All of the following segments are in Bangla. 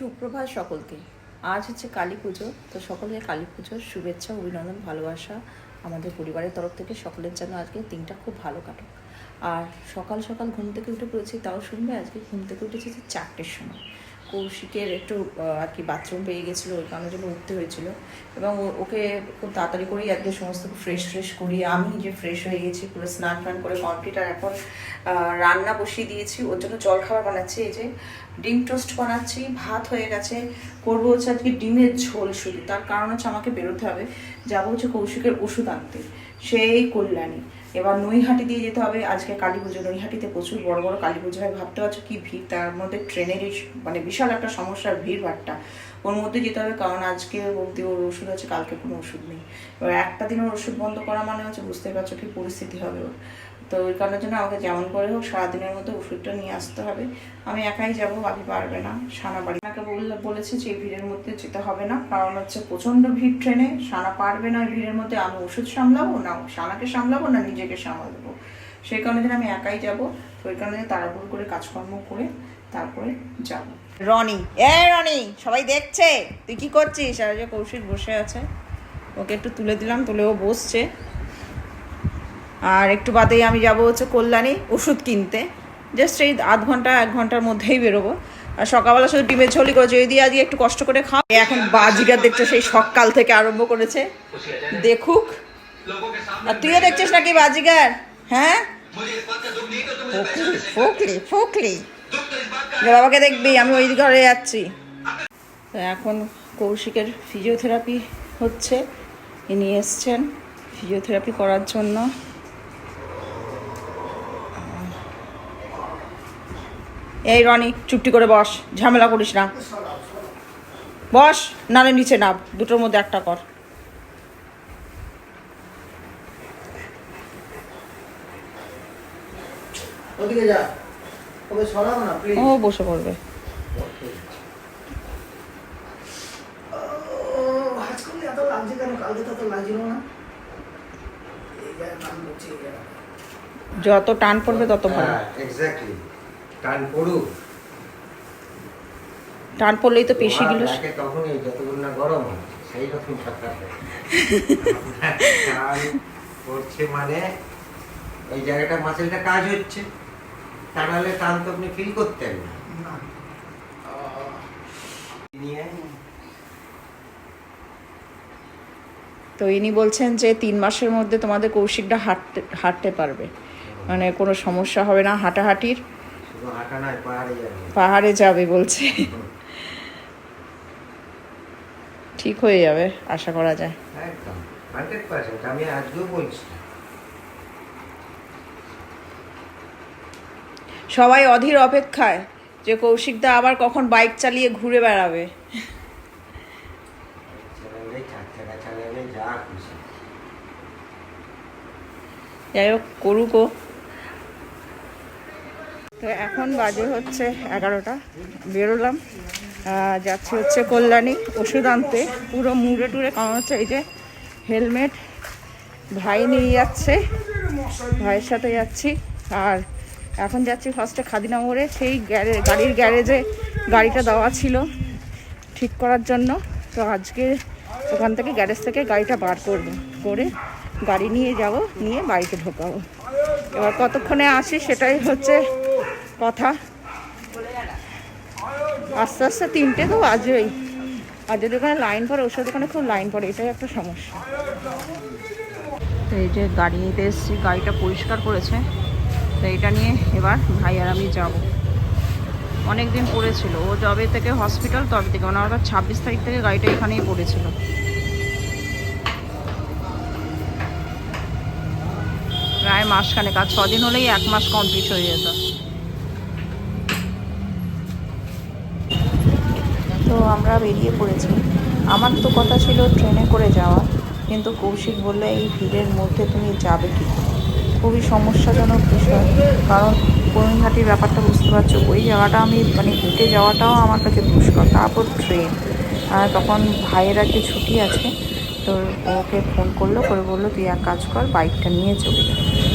সুপ্রভাত সকলকে। আজ হচ্ছে কালী পুজো, তো সকলকে কালী পুজোর শুভেচ্ছা, অভিনন্দন, ভালোবাসা আমাদের পরিবারের তরফ থেকে। সকলের জন্য আজকে দিনটা খুব ভালো কাটুক। আর সকাল সকাল ঘুম থেকে উঠে পড়েছি, তাও শুনবে আজকে ঘুম থেকে উঠেছি চারটের সময়। কৌশিকের একটু আর কি বাথরুম পেয়ে গেছিল, ওই কারণের জন্য উঠতে হয়েছিল। এবং ওকে খুব তাড়াতাড়ি করেই আজকে সমস্ত ফ্রেশ ফ্রেশ করিয়ে আমি যে ফ্রেশ হয়ে গেছি, পুরো স্নান টান করে কমপ্লিট আর এখন রান্না বসিয়ে দিয়েছি। ওর জন্য জল খাবার বানাচ্ছি, এই যে ডিম টোস্ট বানাচ্ছি, ভাত হয়ে গেছে। করব হচ্ছে আজকে ডিমের ঝোল শুধু, তার কারণ হচ্ছে আমাকে বেরোতে হবে। যাব হচ্ছে কৌশিকের ওষুধ আনতে, সেই কল্যাণী। এবার নৈহাটি দিয়ে যেতে হবে, আজকে কালী পুজো নৈহাটিতে প্রচুর বড় বড় কালী পুজো হয় ভাবতে পারছ কি ভিড়, তার মধ্যে ট্রেনেরই মানে বিশাল একটা সমস্যার ভিড় ভাড়টা। ওর মধ্যে যেতে হবে, কারণ আজকে অবধি ওর ওষুধ আছে, কালকে কোনো ওষুধ নেই। এবার একটা দিন ওর ওষুধ বন্ধ করা মানে হচ্ছে বুঝতেই পারছ কি পরিস্থিতি হবে ওর। তো ওই কারণের জন্য আমাকে যেমন করে হোক সারাদিনের মধ্যে ওষুধটা নিয়ে আসতে হবে। আমি একাই যাব বাকি পারবে না, সানা বাড়ি। আমাকে বলেছে যে এই ভিড়ের মধ্যে যেতে হবে না, কারণ হচ্ছে প্রচণ্ড ভিড় ট্রেনে। সানা পারবে না ভিড়ের মধ্যে, আমি ওষুধ সামলাবো না, সানাকে সামলাবো না, নিজেকে সামলাবো। সেই কারণে আমি একাই যাব, তো ওই কারণে তাড়াহুড়ো করে কাজকর্ম করে তারপরে যাব। রনি, এ রনি, সবাই দেখছে? তুই কি করছিস? আর যে কৌশিক বসে আছে। ওকে একটু তুলে দিলাম, তুলে ও বসছে। আর একটু বাদেই আমি যাব হচ্ছে কল্যাণী ওষুধ কিনতে। জাস্ট এই আধ ঘণ্টা, এক ঘণ্টার মধ্যেই বেরোবো। আর সকালবেলা শুধু ডিমের ঝোলি করেছে যদি আজকে একটু কষ্ট করে খাও। এখন বাজিকার দেখছ, সেই সকাল থেকে আরম্ভ করেছে। দেখুক। আর তুইও দেখছিস নাকি বাজিগার হ্যাঁ? ফোকলি ফোকলি বাবাকে দেখবি, আমি ওই ঘরে যাচ্ছি। এখন কৌশিকের ফিজিওথেরাপি হচ্ছে। ইনি এসছেন ফিজিওথেরাপি করার জন্য। এই রনি চুপটি করে বস ঝামেলা করিস না। বস নালে নিচে নাম দুটোর মধ্যে একটা কর। ও বসে পড়বে। যত টান পড়বে তত ভালো। এক্স্যাক্টলি টান পড়ুক। টান পড়লেই তো পেশিগুলো যতক্ষণ না গরম সেই রকম টান পড়ছে মানে ওই জায়গাটা মাসেলটা কাজ হচ্ছে। তা নাহলে টান তো আপনি ফিল করতেন না। তো ইনি বলছেন যে তিন মাসের মধ্যে তোমাদের কৌশিকটা হাঁটতে হাঁটতে পারবে। মানে কোনো সমস্যা হবে না হাঁটাহাঁটির। পাহাড়ে যাবে। বলছে। ঠিক হয়ে যাবে আশা করা যায়। একদম হান্ড্রেড পার্সেন্ট আমি আজকেও বলছি। সবাই অধীর অপেক্ষায় যে কৌশিকদা আবার কখন বাইক চালিয়ে ঘুরে বেড়াবে। যাই হোক করুকও তো এখন বাজে হচ্ছে এগারোটা, বেরোলাম যাচ্ছি হচ্ছে কল্যাণী ওষুধ আনতে। পুরো মুড়ে টুড়ে কারণ হচ্ছে, এই যে হেলমেট ভাই নিয়ে যাচ্ছে, ভাইয়ের সাথে যাচ্ছি। আর এখন যাচ্ছি ফার্স্টে খাদিনা মোড়ে সেই গ্যারে, গাড়ির গ্যারেজে গাড়িটা দেওয়া ছিল ঠিক করার জন্য। তো আজকে ওখান থেকে গ্যারেজ থেকে গাড়িটা বার করব, করে গাড়ি নিয়ে যাব, নিয়ে বাড়িতে ঢোকাবো। এবার কতক্ষণে আসি সেটাই হচ্ছে কথা। আস্তে আস্তে তিনটে তো বাজবেই। আর যদি ওখানে লাইন পড়ে, ওষুধ দোকানে খুব লাইন পড়ে, এটাই একটা সমস্যা। তো এই যে গাড়ি নিতে এসেছি, গাড়িটা পরিষ্কার করেছে। তো এটা নিয়ে এবার ভাই আর আমি যাব। অনেক দিন পড়েছিল। ও যবে থেকে হসপিটাল তবে থেকে। মানে আমার ছাব্বিশ তারিখ থেকে গাড়িটা এখানেই পড়েছিল। প্রায় মাসখানেক, আর ছদিন হলেই এক মাস কমপ্লিট হয়ে যেত। তো আমরা বেরিয়ে পড়েছি। আমার তো কথা ছিল ট্রেনে করে যাওয়া, কিন্তু কৌশিক বললে, এই ভিড়ের মধ্যে তুমি যাবে কি খুবই সমস্যাজনক বিষয়, কারণ কর্মীঘাটির ব্যাপারটা বুঝতে পারছ, ওই জায়গাটা আমি মানে হেঁটে যাওয়াটাও আমার কাছে দুষ্কর। তারপর ট্রেন। তখন ভাইয়ের আজকে ছুটি আছে, তো ওকে ফোন করল, করে বলল, তুই এক কাজ কর, বাইকটা নিয়ে চলে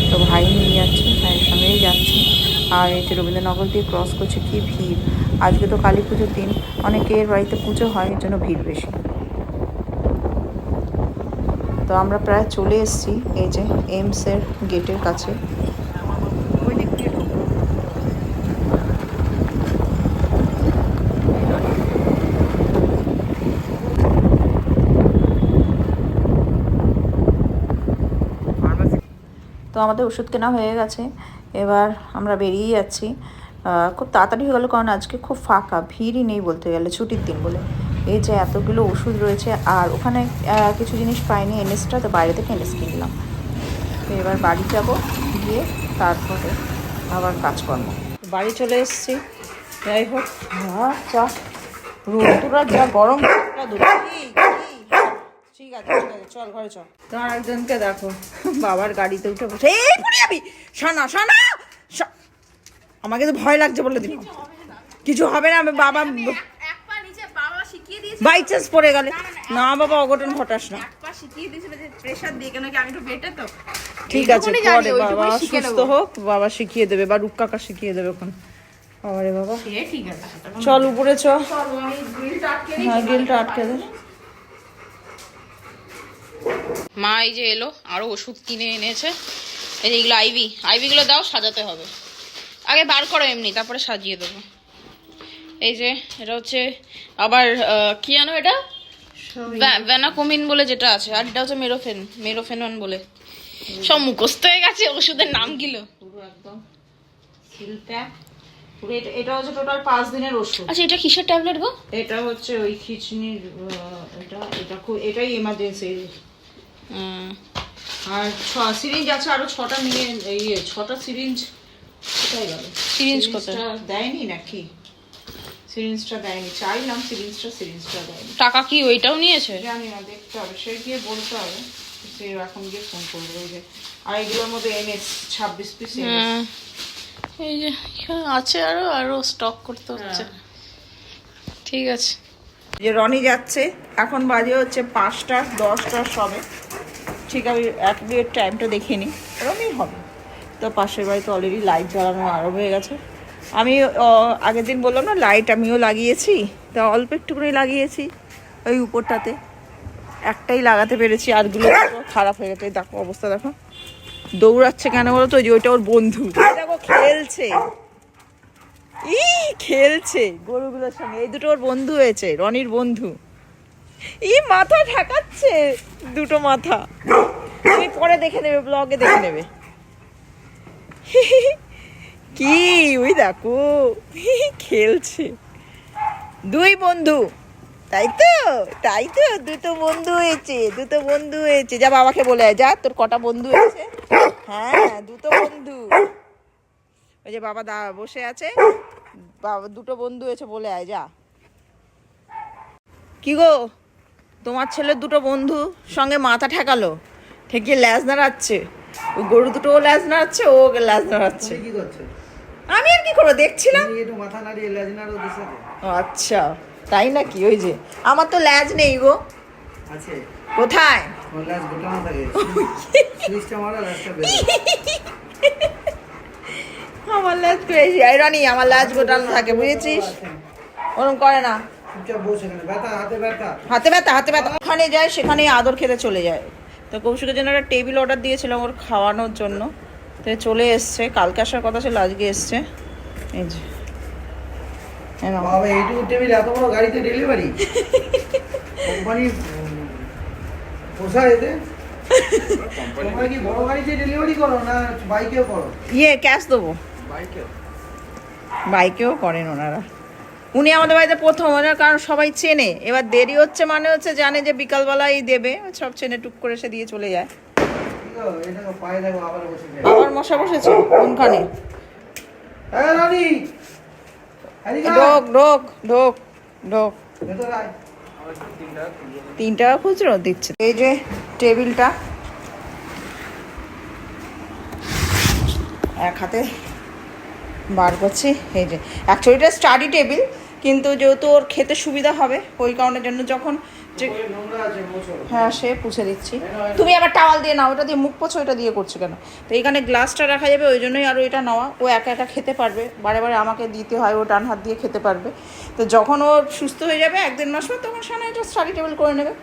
তো ভাই নিয়ে যাচ্ছে, ভাইয়ের সঙ্গেই যাচ্ছি। আর এই যে রবীন্দ্রনগর দিয়ে ক্রস করছে, কি ভিড়। আজকে তো কালী পুজোর দিন, অনেকের বাড়িতে পুজো হয়, এর জন্য ভিড় বেশি। তো আমরা প্রায় চলে এসেছি, এই যে এমসের গেটের কাছে। তো আমাদের ওষুধ কেনা হয়ে গেছে। এবার আমরা বেরিয়ে যাচ্ছি। খুব তাড়াতাড়ি হয়ে গেলো, কারণ আজকে খুব ফাঁকা, ভিড়ই নেই বলতে গেলে, ছুটির দিন বলে। এই যে এতগুলো ওষুধ রয়েছে, আর ওখানে কিছু জিনিস পাইনি এনএসটা তো বাইরে থেকে এনএস কিনলাম। তো এবার বাড়ি যাব, গিয়ে তারপরে আবার কাজকর্ম। বাড়ি চলে এসেছি। যাই হোক চা রোদুরা যা গরম? ঠিক আছে ঠিক আছে, চল, ঘরে চল। তোমার একজনকে দেখো, বাবার গাড়িতে উঠে বসে, এই শোনা শোনা! শো- আমাকে তো ভয় লাগছে বলে দিলাম কিছু হবে না আমি বাবা এক পা নিচে বাবা শিখিয়ে দিয়েছে। বাই চান্স পড়ে গেলে। না বাবা অঘটন ঘটাস না। শিখিয়ে দিয়েছিল যে প্রেসার দিয়ে কেন কি আমি একটু বেটে তো। ঠিক আছে পরে বাবা সুস্থ হোক বাবা শিখিয়ে দেবে বা রূপ কাকা শিখিয়ে দেবে ওখানে। বাবারে বাবা। চল উপরে চ। চলো, আমি গ্রিলটা আটকে। হ্যাঁ গিলটা আটকে দে। মা এই যে এলো আরও ওষুধ কিনে এনেছে। এই যে এগুলো আইভি আইভিগুলো দাও সাজাতে হবে। আগে বার করো এমনি তারপরে সাজিয়ে দেবো। এই যে এটা হচ্ছে আবার কি জানো এটা? ভ্যা- ভ্যানাকোমিন বলে যেটা আছে আর এটা হচ্ছে মেরোফেন মেরোফেনন বলে। সব মুখস্থ হয়ে গেছে ওষুধের নামগুলো পুরো একদম সিলটা। এটা হচ্ছে টোটাল পাঁচ দিনের ওষুধ। আচ্ছা এটা কিসের ট্যাবলেট গো? এটা হচ্ছে ওই খিচনির এটা এটা খুব এটাই এমার্জেন্সি আর ছ সিরিঞ্জ আছে আরও ছটা নিয়ে ইয়ে ছটা সিরিঞ্জ কোথায় গেল? Syringe কোথায়? দেয়নি নাকি? সিরিঞ্জটা দেয়নি চাইলাম সিরিঞ্জটা সিরিঞ্জটা দেয়নি। টাকা কি ওইটাও নিয়েছে? জানি না দেখতে হবে। সে গিয়ে বলতে হবে সে এখন গিয়ে ফোন করবে ওই যে আর এগুলোর মধ্যে এনএস ছাব্বিশ পিস হ্যাঁ। এই যে আছে আরও আরও স্টক করতে হচ্ছে। ঠিক আছে। যে রনি যাচ্ছে এখন বাজে হচ্ছে পাঁচটা দশটা সবে। ঠিক আমি এক মিনিট টাইমটা দেখিনি এরমই হবে। তো পাশের বাড়িতে অলরেডি লাইট জ্বালানো আরম্ভ হয়ে গেছে। আমি আগের দিন বললাম না লাইট আমিও লাগিয়েছি। তা অল্প একটু লাগিয়েছি ওই উপরটাতে। একটাই লাগাতে পেরেছি আরগুলো খারাপ হয়ে গেছে। দেখো অবস্থা, দেখো। দৌড়াচ্ছে কেন বলো তো? যে ওইটা ওর বন্ধু। দেখো, খেলছে। ই, খেলছে। গরুগুলোর সঙ্গে। এই দুটো ওর বন্ধু হয়েছে, রনির বন্ধু। ই মাথা ঠেকাচ্ছে। দুটো মাথা। তুমি পরে দেখে নেবে ব্লগে দেখে নেবে। কি? ওই দেখো। খেলছে। দুই বন্ধু। তাই তো? তাই তো? দুটো বন্ধু হয়েছে, দুটো বন্ধু হয়েছে। যা বাবাকে বলে যা, তোর কটা বন্ধু হয়েছে? হ্যাঁ দুটো বন্ধু। ওই যে বাবা দা বসে আছে। বাবা, দুটো বন্ধু হয়েছে বলে আয়, যা। কি গো? তোমার ছেলের দুটো বন্ধু সঙ্গে মাথা ঠেকালো ঠেকিয়ে ল্যাজ নাড়াচ্ছে। ওই গরু দুটো ও ল্যাজ নাড়াচ্ছে ও ওকে ল্যাজ নাড়াচ্ছে। তুমি কি করছ? আমি আর কি করব দেখছিলাম। মাথা নাড়িয়ে নাড়ো আচ্ছা তাই নাকি? ওই যে আমার তো ল্যাজ নেই গো। আছে? কোথায়? লেজ আমার ল্যাজ পেয়েছি এই আমার ল্যাজ গোটানো থাকে বুঝেছিস? ওরকম করে না। হাতে ব্যথা। হাতে ব্যথা ওখানে যায় সেখানে আদর খেতে চলে যায়। তো কৌশিকের জন্য একটা টেবিল অর্ডার দিয়েছিলাম ওর খাওয়ানোর জন্য। তো চলে এসছে। কালকে আসার কথা ছিল আজকে এসছে। এই যে। টেবিল এত বড় গাড়িতে ডেলিভারি কোম্পানি এতে? কি বড় গাড়িতে ডেলিভারি করো না বাইকেও করো? ইয়ে ক্যাশ দেবো। বাইকেও বাইকেও করেন ওনারা। উনি আমাদের বাড়িতে প্রথম ওনার কারণ সবাই চেনে। এবার দেরি হচ্ছে মানে হচ্ছে জানে যে বিকালবেলাই দেবে সব চেনে টুক করে সে দিয়ে চলে যায়। আবার মশা বসেছে কোনখানে। ঢোক ঢোক ঢোক ঢোক। তিন টাকা খুচরো দিচ্ছে। এই যে টেবিলটা। এক হাতে বার করছি এই যে। অ্যাকচুয়ালি এটা স্টাডি টেবিল কিন্তু যেহেতু ওর খেতে সুবিধা হবে ওই কারণের জন্য যখন হ্যাঁ সে পুছে দিচ্ছি। তুমি আবার টাওয়াল দিয়ে নাও ওটা দিয়ে মুখ পোছো ওটা দিয়ে করছ কেন? তো এখানে গ্লাসটা রাখা যাবে ওই জন্যই আরও এটা নেওয়া। ও একা একা খেতে পারবে বারে বারে আমাকে দিতে হয় ও ডান হাত দিয়ে খেতে পারবে। তো যখন ও সুস্থ হয়ে যাবে এক দেড় মাস পর তখন সামনে এটা স্টাডি টেবিল করে নেবে।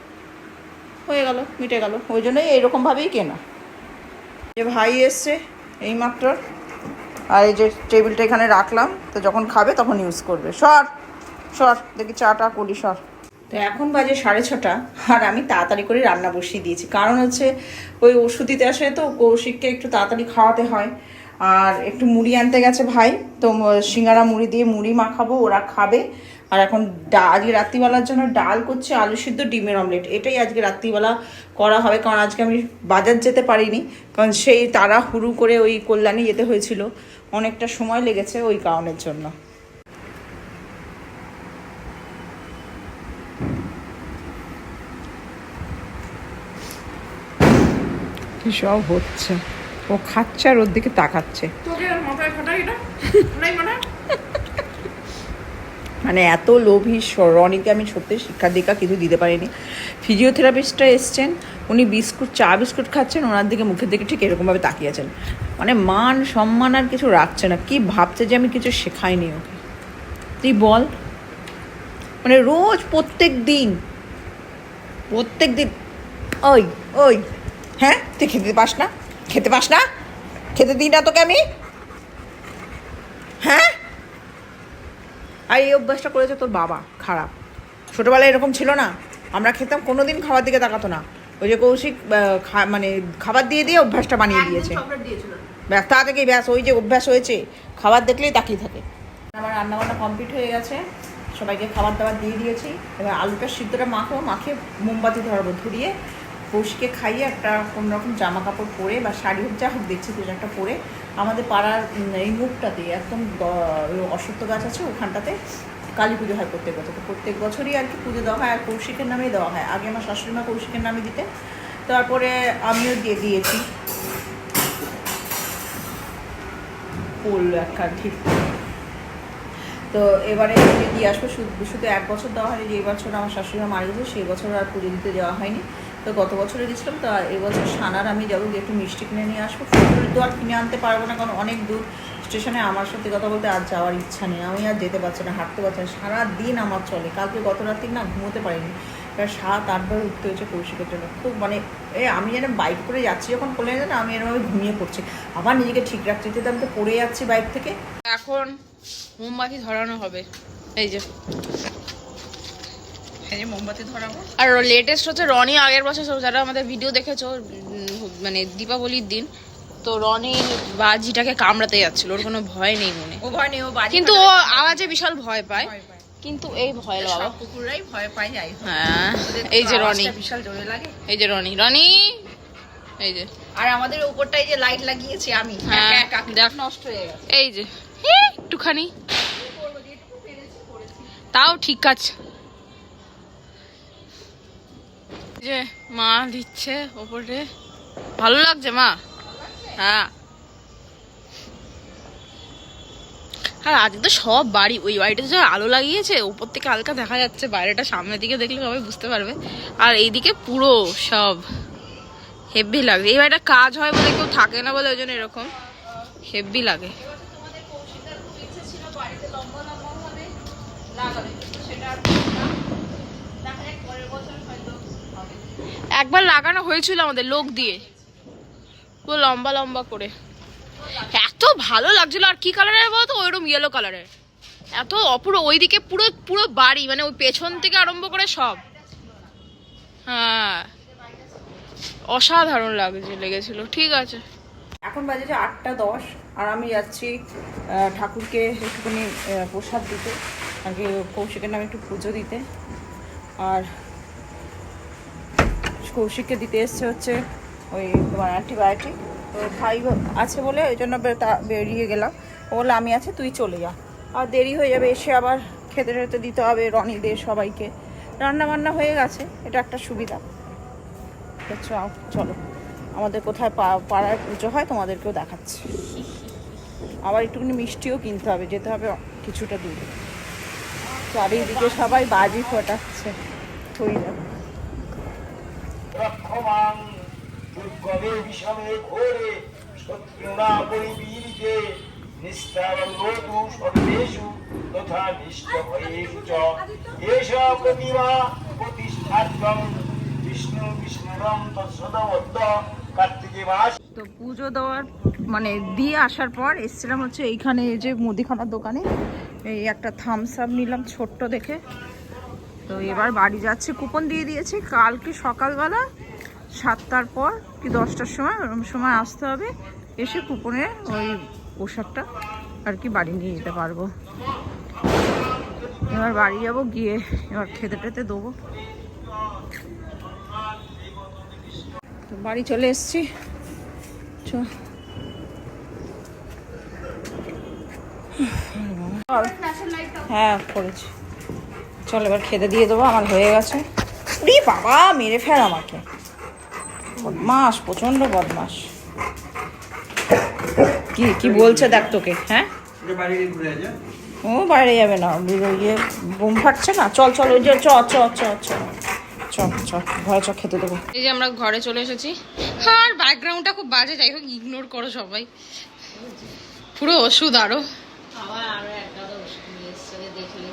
হয়ে গেল মিটে গেল। ওই জন্যই এইরকমভাবেই কেনা। যে ভাই এসছে এইমাত্র। আর এই যে টেবিলটা এখানে রাখলাম তো যখন খাবে তখন ইউজ করবে। সর! সর, দেখি চাটা করি, সর। তো এখন বাজে সাড়ে ছটা, আর আমি তাড়াতাড়ি করে রান্না বসিয়ে দিয়েছি। কারণ হচ্ছে ওই ওষুধ দিতে আসে তো কৌশিককে একটু তাড়াতাড়ি খাওয়াতে হয়। আর একটু মুড়ি আনতে গেছে ভাই, তো সিঙ্গারা মুড়ি দিয়ে মুড়ি মাখাবো, ওরা খাবে। আর এখন ডা, আজকে রাত্রিবেলার জন্য ডাল করছে আলু সিদ্ধ ডিমের অমলেট। এটাই আজকে রাত্রিবেলা করা হবে, কারণ আজকে আমি বাজার যেতে পারিনি। কারণ সেই তারা হুড়ু করে ওই কল্যাণে যেতে হয়েছিল। অনেকটা সময় লেগেছে ওই কারণের জন্য। কি সব হচ্ছে। ও খাচ্ছে আর ওর দিকে তাকাচ্ছে। মানে এত লোভী রনিকে আমি সত্যি শিক্ষা দীক্ষা কিছু দিতে পারিনি। ফিজিওথেরাপিস্টরা এসছেন উনি বিস্কুট চা বিস্কুট খাচ্ছেন ওনার দিকে মুখের দিকে ঠিক এরকমভাবে তাকিয়েছেন মানে মান সম্মান আর কিছু রাখছে না। কি ভাবছে যে আমি কিছু শেখাইনি ওকে? তুই বল। মানে রোজ প্রত্যেক দিন প্রত্যেক দিন ওই ওই হ্যাঁ? তুই খেতে পাস না? খেতে পাস না? খেতে দিই না তোকে আমি? হ্যাঁ? আর এই অভ্যাসটা করেছে তোর বাবা খারাপ। ছোটোবেলায় এরকম ছিল না। আমরা খেতাম কোনো দিন খাবার দিকে তাকাতো না। ওই যে কৌশিক মানে খাবার দিয়ে দিয়ে অভ্যাসটা বানিয়ে দিয়েছে। ব্যাস তা থেকেই ব্যাস ওই যে অভ্যাস হয়েছে। খাবার দেখলেই তাকিয়ে থাকে। আমার রান্নাবান্না কমপ্লিট হয়ে গেছে। সবাইকে খাবার দাবার দিয়ে দিয়েছি। এবার আলুটা সিদ্ধটা মাখো মাখে মোমবাতি ধরাবো ধরিয়ে কৌশিকে খাইয়ে একটা কোনো রকম জামা কাপড় পরে বা শাড়ি হোক, যা হোক দেখছি কিছু একটা পরে আমাদের পাড়ার এই মুখটাতে একদম অশ্বত্থ গাছ আছে ওখানটাতে কালী পুজো হয় প্রত্যেক বছর। তো প্রত্যেক বছরই আর কি পুজো দেওয়া হয় আর কৌশিকের নামেই দেওয়া হয়। আগে আমার শাশুড়ি মা কৌশিকের নামে দিতে তারপরে আমিও দিয়ে দিয়েছি। ফুল একটা ঠিক তো এবারে দিয়ে আসব। শুধু শুধু এক বছর দেওয়া হয়নি, যে বছর আমার শাশুড়িমা মারা গেছে, সেই বছর আর পুজো দিতে দেওয়া হয়নি। তো গত বছরে গেছিলাম, তো এবছর সানার আমি যাব গিয়ে একটু মিষ্টি কিনে নিয়ে আসব। ফুল তো আর কিনে আনতে পারব না, কারণ অনেক দূর স্টেশনে আমার সত্যি কথা বলতে আর যাওয়ার ইচ্ছা নেই। আমি আর যেতে পারছি না, হাঁটতে পারছি না, সারাদিন আমার চলে। কালকে গত রাত্রি না ঘুমোতে পারিনি এবার সাত আটবার উঠতে হয়েছে কৌশিকের জন্য। খুব মানে এ আমি যেন বাইক করে যাচ্ছি যখন কোলে না, আমি এরকমভাবে ঘুমিয়ে পড়ছি। আবার নিজেকে ঠিক রাখছি যেতে আমি তো পড়ে যাচ্ছি বাইক থেকে। এখন মোমবাতি ধরানো হবে। এই যে এই যে মোমবাতি ধরাবো। আর লেটেস্ট হচ্ছে রনি আগের বছর যারা আমাদের ভিডিও দেখেছ মানে দীপাবলির দিন তো রনি বাজিটাকে কামড়াতে যাচ্ছিল ওর কোনো ভয় নেই মনে। ও ভয় নেই ও বাড়ি কিন্তু ও আওয়াজে বিশাল ভয় পায় কিন্তু এই ভয় বাবা। সব কুকুররাই ভয় পায় যাই হ্যাঁ এই যে রনি। বিশাল জোরে লাগে। এই যে রনি রনি! এই যে। আর আমাদের উপরটাই যে লাইট লাগিয়েছি আমি হ্যাঁ, একা একা দেখ। নষ্ট হয়ে গেছে। এই যে একটুখানি। তাও ঠিক আছে এই যে মা দিচ্ছে ওপরে। ভালো লাগছে মা? হ্যাঁ। আর আজকে তো সব বাড়ি, ওই বাড়িটা যে আলো লাগিয়েছে উপর থেকে হালকা দেখা যাচ্ছে, বাইরেটা সামনের দিকে দেখলে সবাই বুঝতে পারবে। আর এইদিকে পুরো সব হেভি লাগছে এই বাড়িটা কাজ হয় বলে কেউ থাকে না বলে, ওই জন্য এরকম হেভি লাগে। একবার লাগানো হয়েছিল আমাদের লোক দিয়ে। পুরো লম্বা লম্বা করে। এত ভালো লাগছিল, আর কি কালারের বলতো? ওইরকম ইয়েলো কালারের এত অপুরো ওইদিকে পুরো পুরো বাড়ি মানে ওই পেছন থেকে আরম্ভ করে সব। হ্যাঁ। অসাধারণ লাগছে, লেগেছিল। ঠিক আছে। এখন বাজে যে আটটা দশ, আর আমি যাচ্ছি ঠাকুরকে একটুখানি প্রসাদ দিতে, আগে কৌশিকের নামে একটু পুজো দিতে। আর কৌশিককে দিতে এসছে হচ্ছে ওই তোমার অ্যান্টিবায়োটিক তো ভাই আছে বলে ওই জন্য বেরিয়ে গেলাম। ও বলল, আমি আছে, তুই চলে যা। আর দেরি হয়ে যাবে, এসে আবার খেতে টেতে দিতে হবে রনিদের সবাইকে। রান্না বান্না হয়ে গেছে, এটা একটা সুবিধা। চলো আমাদের কোথায় পাড়ায় পুজো হয়, তোমাদেরকেও দেখাচ্ছি। আবার একটুখানি মিষ্টিও কিনতে হবে, যেতে হবে কিছুটা দূরে। চারিদিকে সবাই বাজি ফোটাচ্ছে। ওই দেখো রক্ষমাং দুর্গমে বিষমে ঘোরে শত্রুণা পরিবীরিতে নিস্তারঙ্গতু সর্বেষু তথা চ এষা প্রতিমা প্রতিষ্ঠার্থম বিষ্ণু বিষ্ণুরম তৎসদবদ্ধ মাস তো পুজো দেওয়ার মানে দিয়ে আসার পর এসেছিলাম হচ্ছে এইখানে এই যে মুদিখানার দোকানে। এই একটা থামস আপ নিলাম ছোট্ট দেখে। তো এবার বাড়ি যাচ্ছে কুপন দিয়ে দিয়েছি। কালকে সকালবেলা, সাতটার পর কি দশটার সময় ওরকম সময় আসতে হবে। এসে কুপনের ওই পোশাকটা আর কি বাড়ি নিয়ে যেতে পারব। এবার বাড়ি যাব, গিয়ে এবার খেতে টেতে দেবো। তো বাড়ি চলে এসছি। হ্যাঁ করেছি। চল এবার খেতে দিয়ে দেবো আমার হয়ে গেছে। রে বাবা মেরে ফেল আমাকে। বদমাস প্রচণ্ড বদমাস কি কি বলছে দেখ তোকে হ্যাঁ? বাড়ি ঘুরে যা ও বাইরে যাবে না ইয়ে বোম ফাটছে না। চল চল ওই যে চ চ চ চ। চ চ ঘরে চ খেতে দেবো। এই যে আমরা ঘরে চলে এসেছি। আর ব্যাকগ্রাউন্ডটা খুব বাজে যাই হোক ইগনোর করো সবাই। পুরো ওষুধ আরও। আবার আরও একটা ওষুধ নিয়ে এসছে দেখলে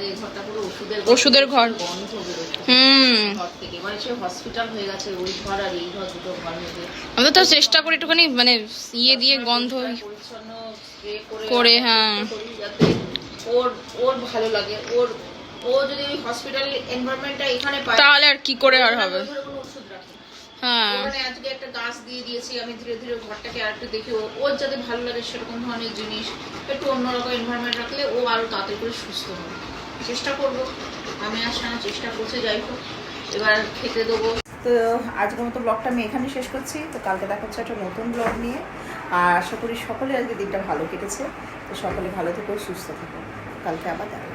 আমাদের এই ঘরটা পুরো ওষুধের ওষুধের ঘর। গন্ধ হুম। ঘর থেকে। মানে সে হসপিটাল হয়ে গেছে ওই ঘর আর এই ঘর দুটো ঘর হয়ে আমরা তো চেষ্টা করি একটুখানি মানে ইয়ে দিয়ে গন্ধ পরিচ্ছন্ন করে হ্যাঁ। যাতে ওর ওর ভালো লাগে। ওর ও যদি ওই হসপিটাল এনভায়রনমেন্টটা এখানে পায় তাহলে আর কি করে আর হবে। হ্যাঁ। আজকে একটা গাছ দিয়ে দিয়েছি আমি ধীরে ধীরে ঘরটাকে আর একটু দেখি। ও- ওর যাতে ভালো লাগে সেরকম ধরনের জিনিস একটু অন্যরকম এনভায়রনমেন্ট রাখলে ও আরও তাড়াতাড়ি করে সুস্থ হবে। চেষ্টা করব। আমি আসার চেষ্টা করছে, যাই হোক, এবার খেতে দেবো। তো আজকের মতো ব্লগটা আমি এখানে শেষ করছি। তো কালকে দেখা হচ্ছে একটা নতুন ব্লগ নিয়ে। আর আশা করি সকলে আজকে দিনটা ভালো কেটেছে। তো সকলে ভালো থেকো, সুস্থ থেকো। কালকে আবার দেখা